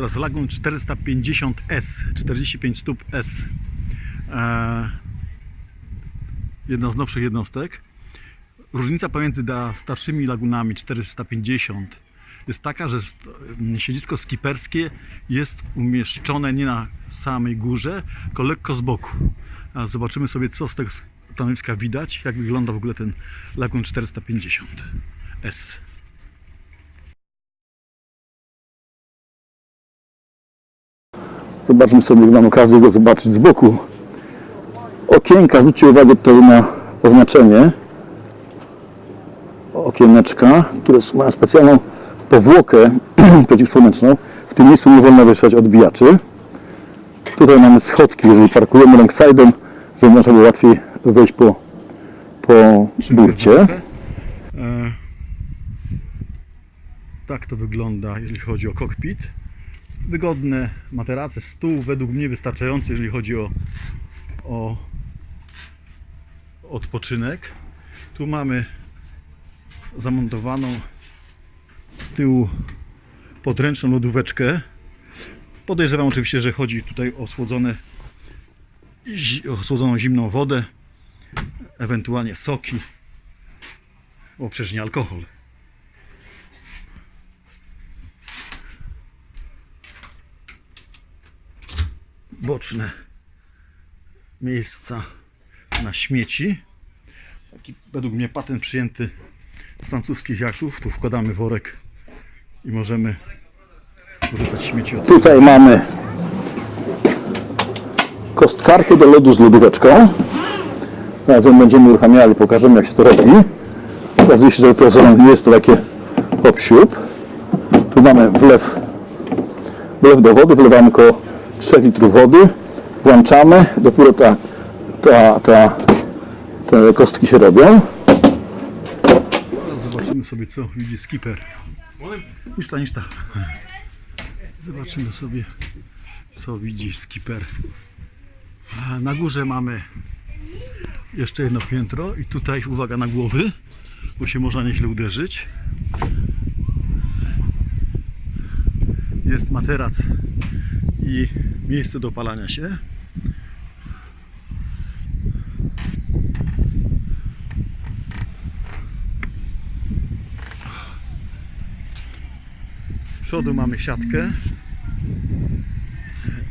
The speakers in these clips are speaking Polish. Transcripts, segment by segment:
teraz Lagun 450S, 45 stóp S. E, jedna z nowszych jednostek. Różnica pomiędzy starszymi lagunami 450 jest taka, że siedzisko skiperskie jest umieszczone nie na samej górze, tylko lekko z boku. Zobaczymy sobie, co z tego stanowiska widać, jak wygląda w ogóle ten Lagun 450 Zobaczmy sobie, mam okazję go zobaczyć z boku. Okienka, zwróćcie uwagę tutaj na oznaczenie. Okieneczka, które mają specjalną powłokę przeciwsłoneczną. W tym miejscu nie wolno wieszać odbijaczy. Tutaj mamy schodki, jeżeli parkujemy alongside, żeby można było łatwiej wejść po, po burcie. E, tak to wygląda, jeżeli chodzi o kokpit. Wygodne materace, stół, według mnie wystarczający, jeżeli chodzi o, o odpoczynek. Tu mamy zamontowaną z tyłu podręczną lodóweczkę. Podejrzewam oczywiście, że chodzi tutaj o słodzone, o zimną wodę, ewentualnie soki, bo przecież nie alkohol. Boczne miejsca na śmieci. Taki według mnie patent przyjęty z francuskich jachtów. Tu wkładamy worek i możemy wrzucać śmieci od Tutaj mamy kostkarkę do lodu z lodóweczką. Ją będziemy uruchamiali, pokażemy jak się to robi. Okazuje się, że nie jest to takie hop siup. Tu mamy wlew, wlew do wody, wlewamy około 3 litrów wody. Włączamy, dopiero ta, ta, ta, te kostki się robią. Zobaczymy sobie co widzi skipper. Niż ta, ta. Zobaczymy sobie co widzi skipper. Na górze mamy jeszcze jedno piętro i tutaj uwaga na głowy, bo się można nieźle uderzyć. Jest materac i miejsce do opalania się. Z przodu mamy siatkę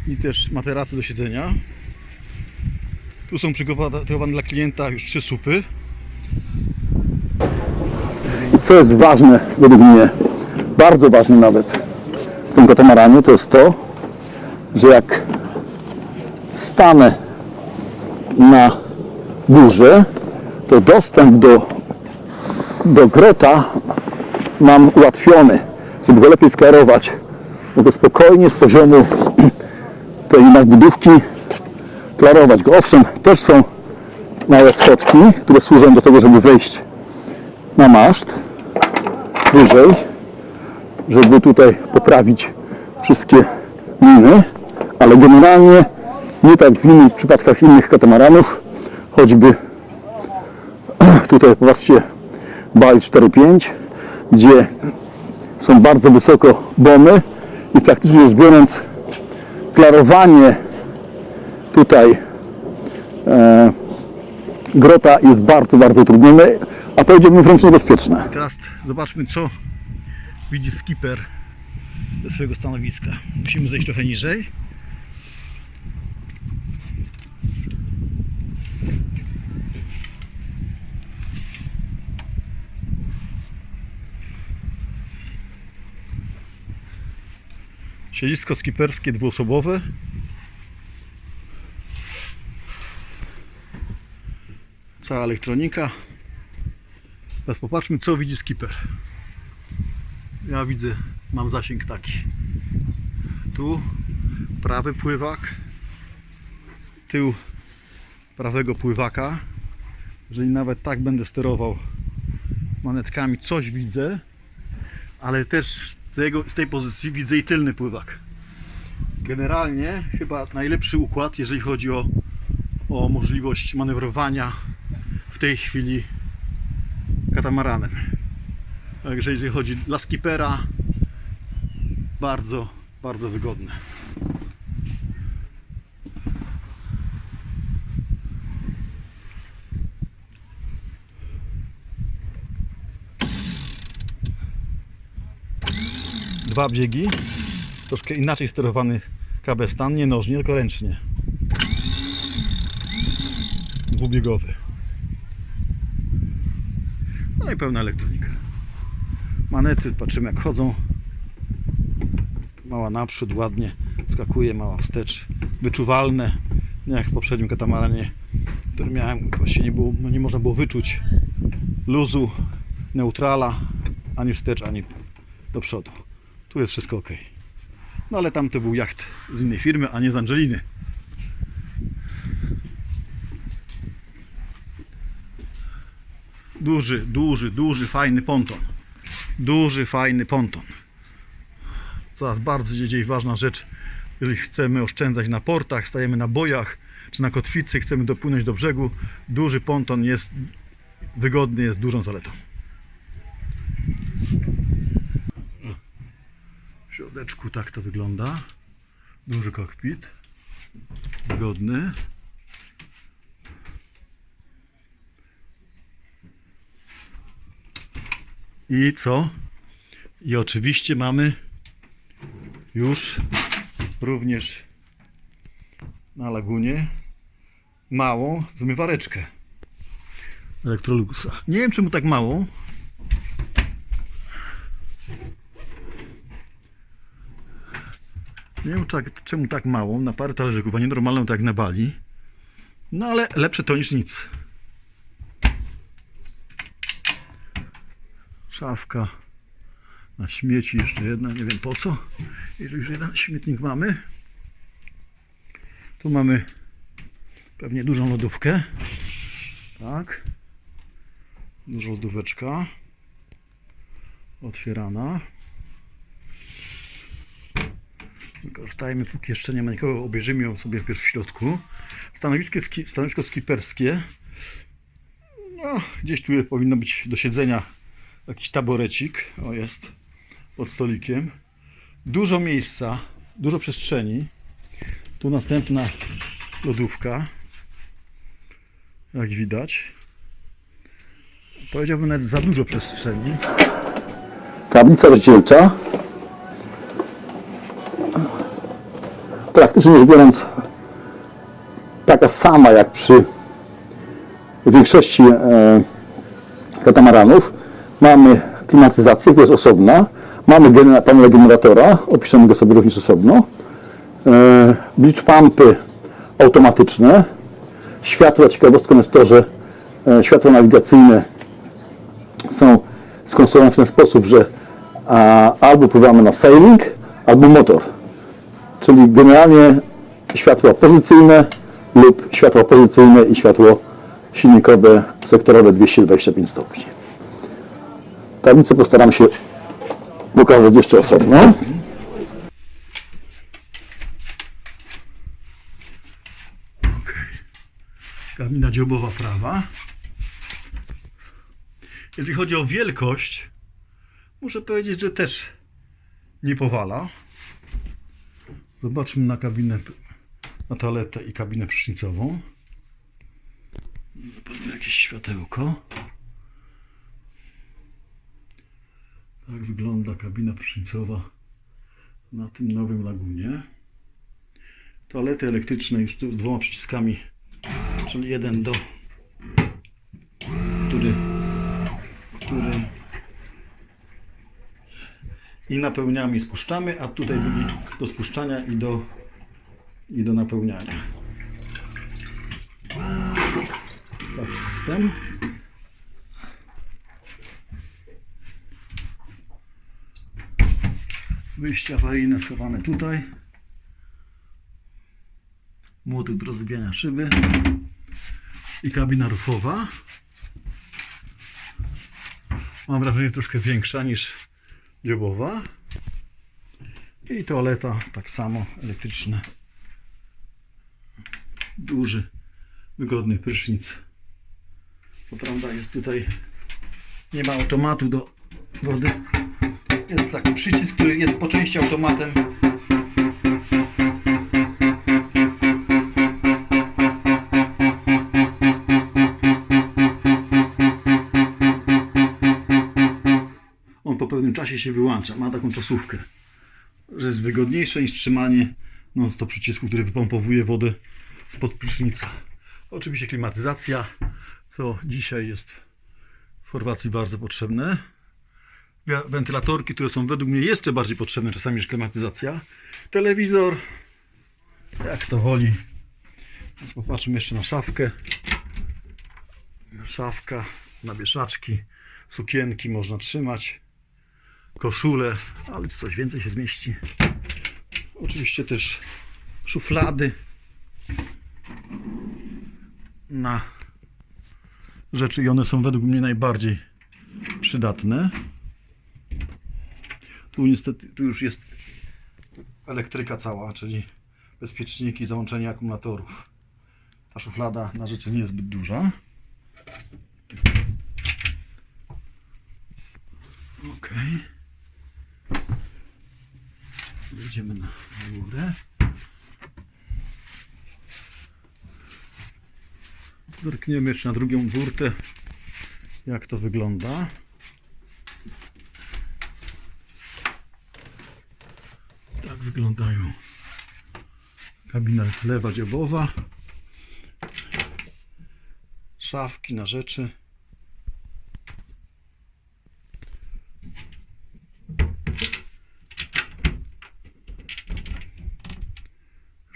i też materace do siedzenia. Tu są przygotowane dla klienta już trzy supy. I co jest ważne według mnie, bardzo ważne nawet w tym katamaranie, to jest to, że jak stanę na górze, to dostęp do, do grota mam ułatwiony, żeby go lepiej sklarować. Mogę spokojnie z poziomu tej nadbudówki klarować go. Owszem, też są małe schodki, które służą do tego, żeby wejść na maszt wyżej, żeby tutaj poprawić wszystkie liny, ale generalnie nie tak w innych przypadkach innych katamaranów, choćby tutaj popatrzcie Bal 4.5, gdzie są bardzo wysoko domy i praktycznie rzecz biorąc klarowanie tutaj e, grota jest bardzo, bardzo utrudnione, a powiedziałbym wręcz niebezpieczne. Teraz zobaczmy co widzi skipper ze swojego stanowiska. Musimy zejść trochę niżej. Siedzisko skiperskie dwuosobowe. Cała elektronika. Teraz popatrzmy, co widzi skipper. Ja widzę, mam zasięg taki. Tu prawy pływak, tył prawego pływaka. Jeżeli nawet tak będę sterował manetkami, coś widzę, ale też tego, z tej pozycji widzę i tylny pływak. Generalnie chyba najlepszy układ, jeżeli chodzi o, o możliwość manewrowania w tej chwili katamaranem. Także jeżeli chodzi dla skipera, bardzo Bardzo wygodne. Dwa biegi, troszkę inaczej sterowany kabestan, nie nożnie, tylko ręcznie. Dwubiegowy. No i pełna elektronika. Manety, patrzymy jak chodzą. Mała naprzód, ładnie skakuje, mała wstecz. Wyczuwalne, nie jak w poprzednim katamaranie, który miałem, właściwie nie, było, no nie można było wyczuć luzu, neutrala, ani wstecz, ani do przodu. Tu jest wszystko ok. No ale tam to był jacht z innej firmy, a nie z Angeliny. Duży, duży, duży, fajny ponton. Duży, fajny ponton. Coraz bardziej ważna rzecz, jeżeli chcemy oszczędzać na portach, stajemy na bojach czy na kotwicy, chcemy dopłynąć do brzegu, duży ponton jest wygodny, jest dużą zaletą. Środeczku tak to wygląda. Duży kokpit. Wygodny. I co? I oczywiście mamy już również na lagunie małą zmywareczkę Electroluxa. Nie wiem czemu tak mało. Nie wiem tak, czemu tak małą, na parę talerzyków, a nie normalną tak jak na Bali. No ale lepsze to niż nic. Szafka na śmieci, jeszcze jedna, nie wiem po co. Jeżeli już jeden śmietnik mamy. Tu mamy pewnie dużą lodówkę. Tak. Duża lodóweczka. Otwierana. Wykorzystajmy, póki jeszcze nie ma nikogo, obejrzymy ją sobie wpierw w środku. Stanowisko, ski, stanowisko skiperskie. No, gdzieś tu powinno być do siedzenia jakiś taborecik. O, jest pod stolikiem. Dużo miejsca, dużo przestrzeni. Tu następna lodówka. Jak widać. Powiedziałbym nawet za dużo przestrzeni. Tablica rozdzielcza. Praktycznie rzecz biorąc, taka sama jak przy większości e, katamaranów. Mamy klimatyzację, która jest osobna. Mamy panel generatora, opiszemy go sobie również osobno. E, beach pumpy automatyczne. Światła, ciekawostką jest to, że e, światła nawigacyjne są skonstruowane w ten sposób, że albo pływamy na sailing, albo motor. Czyli generalnie światła pozycyjne lub światła pozycyjne i światło silnikowe sektorowe 225 stopni. Tablicę postaram się pokazać jeszcze osobno. Kabina dziobowa prawa. Jeżeli chodzi o wielkość, muszę powiedzieć, że też nie powala. Zobaczmy na kabinę, na toaletę i kabinę prysznicową. Zobaczmy jakieś światełko. Tak wygląda kabina prysznicowa na tym nowym lagunie. Toalety elektryczne już z dwoma przyciskami czyli jeden do i napełniamy spuszczamy, a tutaj drugi do spuszczania i do i do napełniania. Tak system. Wyjście awaryjne schowane tutaj. Młotek do rozbijania szyby i kabina rufowa. Mam wrażenie troszkę większa niż dziobowa. I toaleta tak samo elektryczna. Duży, wygodny prysznic. Co prawda jest tutaj nie ma automatu do wody. Jest taki przycisk, który jest po części automatem, pewnym czasie się wyłącza. Ma taką czasówkę, że jest wygodniejsze niż trzymanie non-stop przycisku, który wypompowuje wodę spod prysznica. Oczywiście klimatyzacja, co dzisiaj jest w Chorwacji bardzo potrzebne. Wentylatorki, które są według mnie jeszcze bardziej potrzebne czasami niż klimatyzacja. Telewizor, jak to woli. Więc popatrzmy jeszcze na szafkę. Szafka na wieszaczki, sukienki można trzymać, koszule, ale coś więcej się zmieści. Oczywiście też szuflady na rzeczy i one są według mnie najbardziej przydatne. Tu niestety, tu już jest elektryka cała, czyli bezpieczniki, załączenie akumulatorów. Ta szuflada na rzeczy nie jest zbyt duża. Ok. Wejdziemy na górę. Zerkniemy jeszcze na drugą burtę, jak to wygląda. Tak wyglądają kabina lewa dziobowa, szafki na rzeczy.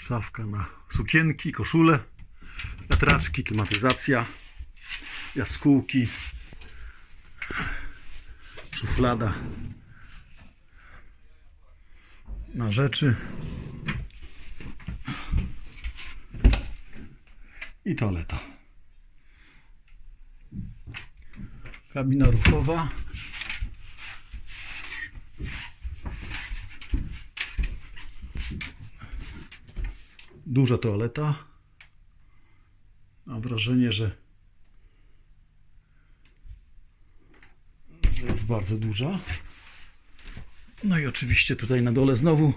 Szafka na sukienki, koszule, wiatraczki, klimatyzacja, jaskółki, szuflada na rzeczy i toaleta. Kabina ruchowa. Duża toaleta. Mam wrażenie, że, że jest bardzo duża. No i oczywiście tutaj na dole znowu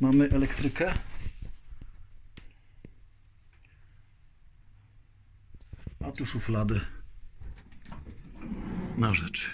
mamy elektrykę. A tu szufladę na rzeczy.